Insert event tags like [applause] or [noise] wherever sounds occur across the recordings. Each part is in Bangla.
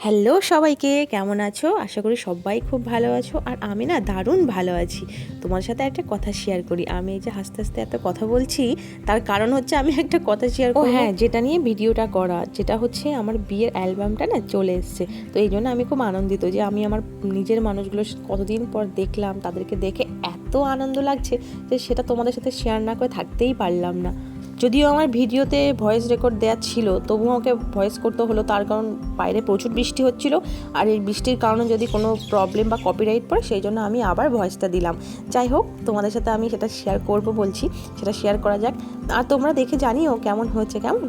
হ্যালো সবাইকে কেমন আছো? আশা করি সবাই খুব ভালো আছো। আর আমি না দারুণ ভালো আছি। তোমার সাথে একটা কথা শেয়ার করি। আমি এই যে হাসতে হাসতে এত কথা বলছি তার কারণ হচ্ছে আমি একটা কথা শেয়ার করব। হ্যাঁ যেটা নিয়ে ভিডিওটা করা যেটা হচ্ছে আমার বিয়ের অ্যালবামটা না চলে এসছে। তো এই জন্য আমি খুব আনন্দিত যে আমি আমার নিজের মানুষগুলো কতদিন পর দেখলাম তাদেরকে দেখে এত আনন্দ লাগছে যে সেটা তোমাদের সাথে শেয়ার না করে থাকতেই পারলাম না। যদিও আমার ভিডিওতে ভয়েস রেকর্ড দেওয়া ছিল, তবুও আমাকে ভয়েস করতে হলো, তার কারণ বাইরে প্রচুর বৃষ্টি হচ্ছিল, আর এই বৃষ্টির কারণে যদি কোনো প্রবলেম বা কপিরাইট পড়ে, সেই জন্য আমি আবার ভয়েসটা দিলাম। যাই হোক, তোমাদের সাথে আমি সেটা শেয়ার করব বলছি, সেটা শেয়ার করা যাক। আর তোমরা দেখে জানিও কেমন হয়েছে, কেমন?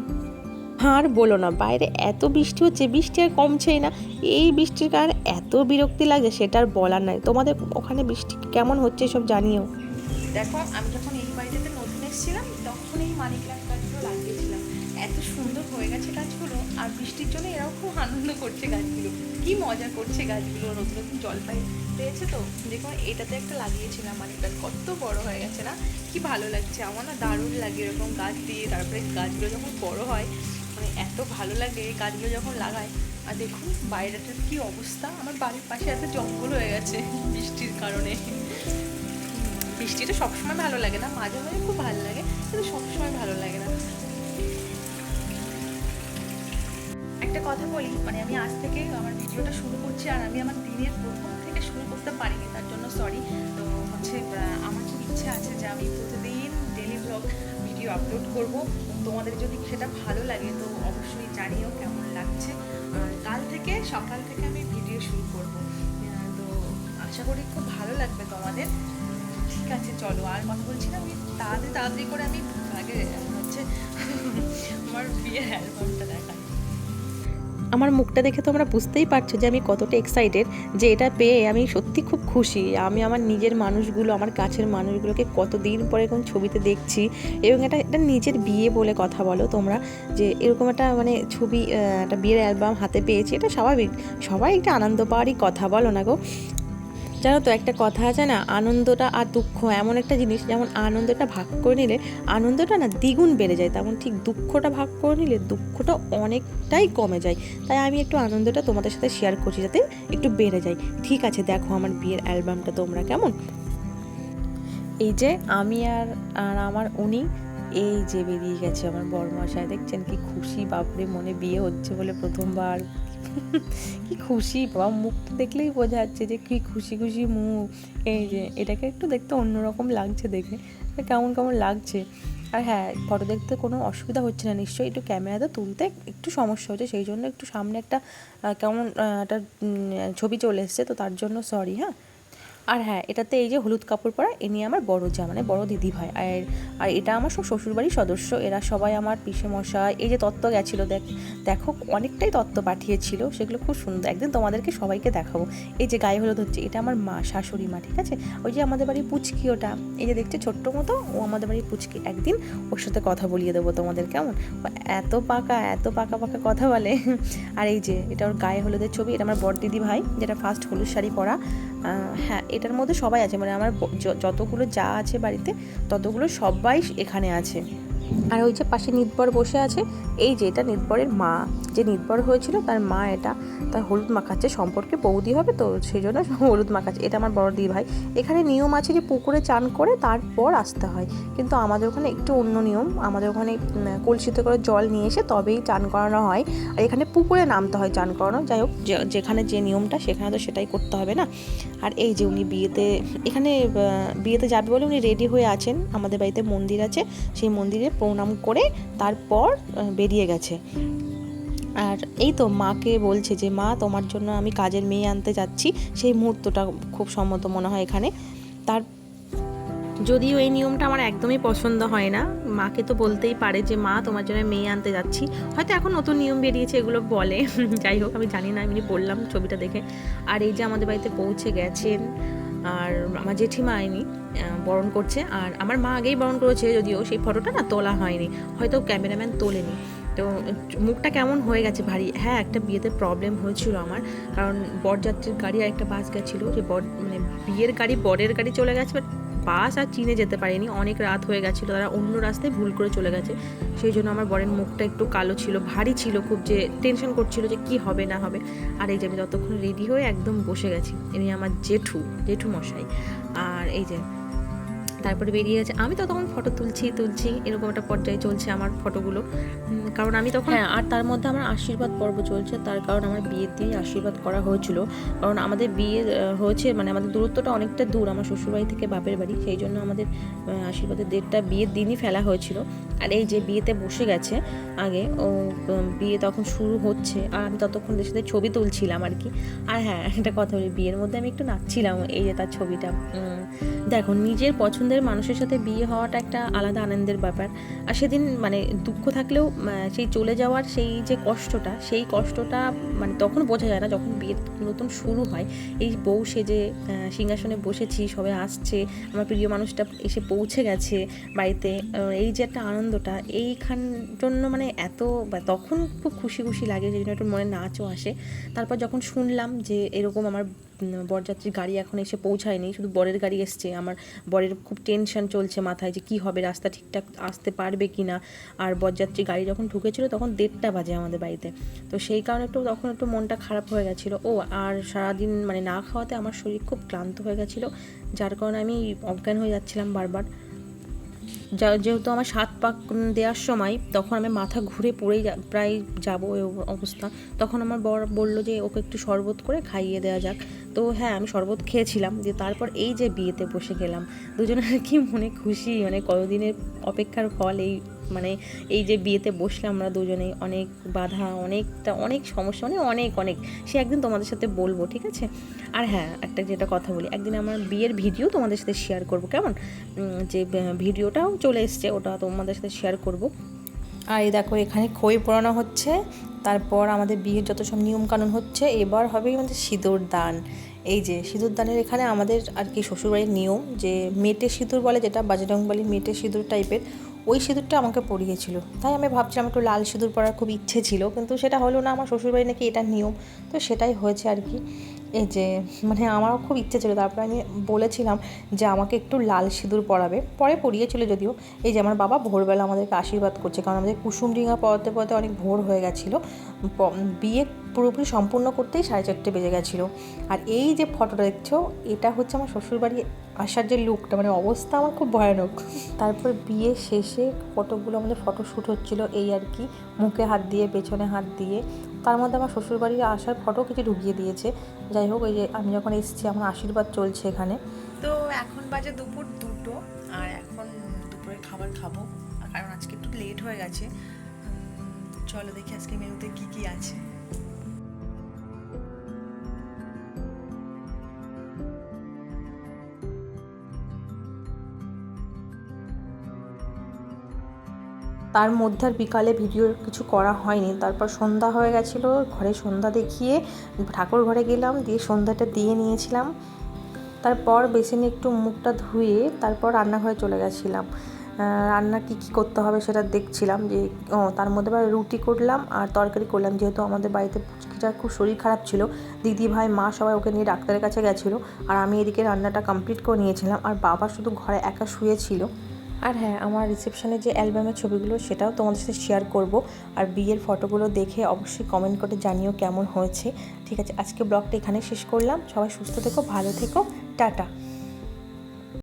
আর বলো না, বাইরে এত বৃষ্টি হচ্ছে, বৃষ্টি আর কমছেই না। এই বৃষ্টির কারণে এত বিরক্তি লাগে, সেটা আর বলার নাই। তোমাদের ওখানে বৃষ্টি কেমন হচ্ছে সব জানিও। দেখো, আমি যখন এই বাড়িটাতে নতুন এসেছিলাম মানি প্ল্যান্ট গাছগুলো লাগিয়েছিলাম। এত সুন্দর হয়ে গেছে গাছগুলো, আর বৃষ্টির জন্য এরাও খুব আনন্দ করছে গাছগুলো। কি মজা করছে গাছগুলো, নতুন নতুন জলপাই পেয়েছে তো? দেখো এটাতে একটা লাগিয়েছিলাম মানি প্ল্যান্ট কত বড় হয়ে গেছে না? কি ভালো লাগছে, আমার না দারুণ লাগে এরকম গাছ দিয়ে। তারপরে গাছগুলো যখন বড় হয় মানে এত ভালো লাগে এই গাছগুলো যখন লাগায়। আর দেখুন, বাইরেটার কি অবস্থা, আমার বাড়ির পাশে এত জঙ্গল হয়ে গেছে বৃষ্টির কারণে। বৃষ্টিটা সবসময় ভালো লাগে না, মাঝে বলি মানে আমি আজ থেকে আমার ভিডিওটা শুরু করছি আর আমি আমার দিনের প্রথম থেকে শুরু করতে পারিনি, তার জন্য সরি তো হচ্ছে আমার খুব ইচ্ছা আছে যে আমি প্রতিদিন ডেলি ব্লগ ভিডিও আপলোড করব। তোমাদের যদি সেটা ভালো লাগে, তো অবশ্যই জানিও কেমন লাগছে। আর কাল থেকে, সকাল থেকে আমি ভিডিও শুরু করব। তো আশা করি খুব ভালো লাগবে তোমাদের। ঠিক আছে, চলো, আর কথা বলছি না, আমি তাড়াতাড়ি তাড়াতাড়ি করে আমি, আগে, হচ্ছে, [laughs] আমার বিয়ের অ্যালবামটা আমার মুখটা দেখে তোমরা বুঝতেই পারছ যে আমি কতটা এক্সাইটেড যে এটা পেয়ে আমি সত্যি খুব খুশি। আমি আমার নিজের মানুষগুলো, আমার কাছের মানুষগুলোকে কতদিন পরে এখন ছবিতে দেখছি এবং এটা এটা নিজের বিয়ে বলে কথা বলো তোমরা, যে এরকম একটা মানে ছবি একটা বিয়ের অ্যালবাম হাতে পেয়েছি, এটা স্বাভাবিক। সবাই একটা আনন্দ পাওয়ারই কথা বলো না গো। জানো তো, একটা কথা আছে না, আনন্দটা আর দুঃখ, এমন একটা জিনিস, যেমন আনন্দটা ভাগ করে নিলে আনন্দটা না দ্বিগুণ বেড়ে যায়, তেমন ঠিক দুঃখটা ভাগ করে নিলে দুঃখটা অনেকটাই কমে যায়। তাই আমি একটু আনন্দটা তোমাদের সাথে শেয়ার করছি যাতে একটু বেড়ে যায়। ঠিক আছে, দেখো আমার বিয়ের অ্যালবামটা তোমরা কেমন? এই যে আমি আর আর আমার উনি, এই যে বেরিয়ে গেছে আমার বড় বড়মশাই দেখছেন কি খুশি, বাপরে মনে বিয়ে হচ্ছে বলে প্রথমবার। কি খুশি, বাবা মুখটা দেখলেই বোঝা যাচ্ছে যে কি খুশি খুশি মুখ। এই যে, এটাকে একটু দেখতে অন্যরকম লাগছে দেখে। কেমন কেমন লাগছে। আর হ্যাঁ ফটো দেখতে কোনো অসুবিধা হচ্ছে না, নিশ্চয়ই একটু ক্যামেরাতে তুলতে একটু সমস্যা হচ্ছে। সেই জন্য একটু সামনে একটা কেমন একটা ছবি চলে এসছে, তো তার জন্য সরি হ্যাঁ। আর হ্যাঁ এটাতে এই যে হলুদ কাপড় পরা, এ নিয়ে আমার বড় যা মানে বড় দিদি ভাই। আর আর এটা আমার সব শ্বশুরবাড়ির সদস্য, এরা সবাই আমার পিসে মশাই এই যে তত্ত্ব গেছিল, দেখ, দেখো অনেকটাই তত্ত্ব পাঠিয়েছিল, সেগুলো খুব সুন্দর। একদিন তোমাদেরকে সবাইকে দেখাবো। এই যে গায়ে হলুদ হচ্ছে, এটা আমার মা, শাশুড়ি মা, ঠিক আছে? ওই যে আমাদের বাড়ির পুচকি ওটা, এই যে দেখছে ছোট্ট মতো, ও আমাদের বাড়ির পুচকি। একদিন ওর সাথে কথা বলিয়ে দেবো তোমাদের, কেমন? এত পাকা এত পাকা পাকা কথা বলে। আর এই যে, এটা ওর গায়ে হলুদের ছবি, এটা আমার বড় দিদি ভাই, যেটা ফার্স্ট হলুদ শাড়ি পরা। হ্যাঁ এটার মধ্যে সবাই আছে। মানে আমার যতগুলো যা আছে বাড়িতে, ততগুলো সবাই এখানে আছে। আর ওই যে পাশে নিতবর বসে আছে, এই যে এটা নিতবরের মা। যে নিতবর হয়েছিল, তার মা এটা, তার হলুদ মাখাচ্ছে। সম্পর্কে বৌদি হবে, তো সেই জন্য [laughs] হলুদ মাখাচ্ছে। এটা আমার বড় দিদি ভাই। এখানে নিয়ম আছে যে পুকুরে চান করে তারপর আসতে হয়। কিন্তু আমাদের ওখানে একটু অন্য নিয়ম। আমাদের ওখানে কলসিতে করে জল নিয়ে এসে তবেই চান করানো হয়। আর এখানে পুকুরে নামতে হয় চান করানো। যাই হোক যেখানে যে নিয়মটা, সেখানে তো সেটাই করতে হবে না। আর এই যে উনি বিয়েতে, এখানে বিয়েতে যাবে বলে উনি রেডি হয়ে আছেন। আমাদের বাড়িতে মন্দির আছে, সেই মন্দিরে প্রণাম করে তারপর বেরিয়ে গেছে। আর এই তো মাকে বলছে যে, মা, তোমার জন্য আমি কাজের মেয়ে আনতে যাচ্ছি। সেই মুহূর্তটা খুব সম্মত মনে হয় এখানে। তার যদিও এই নিয়মটা আমার একদমই পছন্দ হয় না। মাকে তো বলতেই পারে যে, মা, তোমার জন্য মেয়ে আনতে যাচ্ছি। হয়তো এখন নতুন নিয়ম বেরিয়েছে, এগুলো বলে। [laughs] যাই হোক, আমি জানি না, এমনি বললাম ছবিটা দেখে। আর এই যে আমাদের বাড়িতে পৌঁছে গেছেন, আর আমার জেঠিমা আইনি বরণ করছে। আর আমার মা আগেই বরণ করেছে, যদিও সেই ফটোটা না তোলা হয়নি। হয়তো ক্যামেরাম্যান তোলেনি। তো মুখটা কেমন হয়ে গেছে ভারী? হ্যাঁ একটা বিয়েতে প্রবলেম হয়েছিল আমার। কারণ বরযাত্রীর গাড়ি আর একটা বাস গেছিল। যে বর মানে বিয়ের গাড়ি, বরের গাড়ি চলে গেছে বাট বাস আর চিনে যেতে পারিনি। অনেক রাত হয়ে গেছিল, তারা অন্য রাস্তায় ভুল করে চলে গেছে। সেই জন্য আমার বরের মুখটা একটু কালো ছিল, ভারী ছিল খুব যে টেনশন করছিল যে কি হবে না হবে। আর এই যে আমি ততক্ষণ রেডি হয়ে একদম বসে গেছি, ইনি আমার জেঠু জেঠু মশাই আর এই যে তারপরে বেরিয়ে গেছে। আমি তো তখন ফটো তুলছি তুলছি, এরকম একটা পর্যায়ে চলছে আমার ফটোগুলো কারণ আমি তখন হ্যাঁ আর তার মধ্যে আমার আশীর্বাদ পর্ব চলছে, তার কারণ আমার বিয়ের দিনই আশীর্বাদ করা হয়েছিল। কারণ আমাদের বিয়ে হয়েছে মানে আমাদের দূরত্বটা অনেকটা দূর, আমার শ্বশুরবাড়ি থেকে বাপের বাড়ি, সেই জন্য আমাদের আশীর্বাদের ডেটটা বিয়ের দিনই ফেলা হয়েছিল। আর এই যে বিয়েতে বসে গেছে, আগে, ও বিয়ে তখন শুরু হচ্ছে, আর আমি ততক্ষণ সাথে ছবি তুলছিলাম আর কি। আর হ্যাঁ একটা কথা বলি, বিয়ের মধ্যে আমি একটু নাচছিলাম, এই যে তার ছবিটা। দেখো, নিজের পছন্দের মানুষের সাথে বিয়ে হওয়াটা একটা আলাদা আনন্দের ব্যাপার। আর সেদিন মানে দুঃখ থাকলেও সেই চলে যাওয়ার সেই যে কষ্টটা সেই কষ্টটা মানে তখন বোঝা যায় না যখন বিয়ের নতুন শুরু হয়। এই বউ সেজে আহ, সিংহাসনে বসেছি সবাই আসছে আমার প্রিয় মানুষটা এসে পৌঁছে গেছে বাড়িতে। এই যে একটা আনন্দটা এইখান জন্য মানে এত তখন খুব খুশি খুশি লাগে যে জন্য একটু মনে নাচও আসে। তারপর যখন শুনলাম যে এরকম আমার বরযাত্রীর গাড়ি এখন এসে পৌঁছায়নি, শুধু বরের গাড়ি এসছে। আমার বরের খুব টেনশন চলছে মাথায় যে কি হবে, রাস্তা ঠিকঠাক আসতে পারবে কি না আর বরযাত্রী গাড়ি যখন ঢুকেছিল তখন দেড়টা বাজে আমাদের বাড়িতে। তো সেই কারণে একটু, তখন একটু মনটা খারাপ হয়ে গেছিল। ও, আর সারাদিন মানে না খাওয়াতে আমার শরীর খুব ক্লান্ত হয়ে গেছিল, যার কারণে আমি অজ্ঞান হয়ে যাচ্ছিলাম বারবার। যা যেহেতু আমার সাত পাক দেওয়ার সময়, তখন আমি মাথা ঘুরে পড়ে প্রায় যাব ওই অবস্থা। তখন আমার বর বলল যে, ওকে একটু শরবত করে খাইয়ে দেওয়া যাক। তো হ্যাঁ আমি শরবত খেয়েছিলাম। যে তারপর এই যে বিয়েতে বসে গেলাম। দুজনের কি মনে খুশি? মানে কতদিনের অপেক্ষার ফল এই মানে এই যে বিয়েতে বসলাম আমরা দুজনেই অনেক বাধা, অনেকটা, অনেক সমস্যা মানে অনেক অনেক। সে একদিন তোমাদের সাথে বলব, ঠিক আছে? আর হ্যাঁ একটা যেটা কথা বলি, একদিন আমার বিয়ের ভিডিও তোমাদের সাথে শেয়ার করব, কেমন? যে ভিডিওটাও চলে এসছে, ওটা তোমাদের সাথে শেয়ার করব। আর এই দেখো, এখানে খই পোড়ানো হচ্ছে, তারপর আমাদের বিয়ের যত সব নিয়মকানুন হচ্ছে, এবার হবে আমাদের সিঁদুর দান। এই যে, সিঁদুর দানের এখানে আমাদের আর কি শ্বশুরবাড়ির নিয়ম যে, মেটে সিঁদুর বলে যেটা, বাজরংবালি মেটে সিঁদুর টাইপের ওই সিঁদুরটা আমাকে পরিয়েছিল। তাই আমি ভাবছিলাম একটু লাল সিঁদুর পরার খুব ইচ্ছে ছিল, কিন্তু সেটা হলো না, আমার শ্বশুরবাড়ি নাকি এটা নিয়ম, তো সেটাই হয়েছে আর কি। এই যে মানে আমারও খুব ইচ্ছে ছিল। তারপরে আমি বলেছিলাম যে, আমাকে একটু লাল সিঁদুর পরাবে। পরে পরিয়েছিল যদিও। এই যে, আমার বাবা ভোরবেলা আমাদেরকে আশীর্বাদ করছে। কারণ আমাদের কুসুম ডিঙা পড়াতে পড়াতে অনেক ভোর হয়ে গেছিল। বিয়ে পুরোপুরি সম্পূর্ণ করতেই সাড়ে চারটে বেজে গেছিল। আর এই যে ফটোটা দেখছ, এটা হচ্ছে আমার শ্বশুরবাড়ি আসার যে লুকটা মানে অবস্থা আমার খুব ভয়ানক। তারপর বিয়ে শেষে ফটোগুলো আমাদের ফটো শ্যুট হচ্ছিল এই আর কি। মুখে হাত দিয়ে, পেছনে হাত দিয়ে। তার মধ্যে আমার শ্বশুরবাড়ি আসার ফটো কিছু ঢুকিয়ে দিয়েছে। যাই হোক, ওই যে আমি যখন এসেছি, আমার আশীর্বাদ চলছে এখানে। তো এখন বাজে দুপুর দুটো, আর এখন দুপুরে খাবার খাব। কারণ আজকে একটু লেট হয়ে গেছে। চলো দেখি আজকে মেনুতে কী কী আছে। তার মধ্যে আর বিকালে ভিডিও কিছু করা হয়নি। তারপর সন্ধ্যা হয়ে গেছিল, ঘরে সন্ধ্যা দেখিয়ে ঠাকুর ঘরে গেলাম, দিয়ে সন্ধ্যাটা দিয়ে নিয়েছিলাম। তারপর বেসিনে একটু মুখটা ধুয়ে তারপর রান্নাঘরে চলে গেছিলাম। রান্না কী কী করতে হবে সেটা দেখছিলাম যে, ও, তার মধ্যে আবার রুটি করলাম আর তরকারি করলাম। যেহেতু আমাদের বাড়িতে পুচকিটার খুব শরীর খারাপ ছিল, দিদি ভাই, মা সবাই ওকে নিয়ে ডাক্তারের কাছে গেছিল। আর আমি এদিকে রান্নাটা কমপ্লিট করে নিয়েছিলাম। আর বাবা শুধু ঘরে একা শুয়েছিল আর হ্যাঁ আমার রিসেপশনে যে অ্যালবামের ছবিগুলো, সেটাও তোমাদের সাথে শেয়ার করব। আর বিয়ের ফটোগুলো দেখে অবশ্যই কমেন্ট করে জানিও কেমন হয়েছে। ঠিক আছে, আজকে ব্লগটা এখানে শেষ করলাম। সবাই সুস্থ থেকো, ভালো থেকো, টাটা।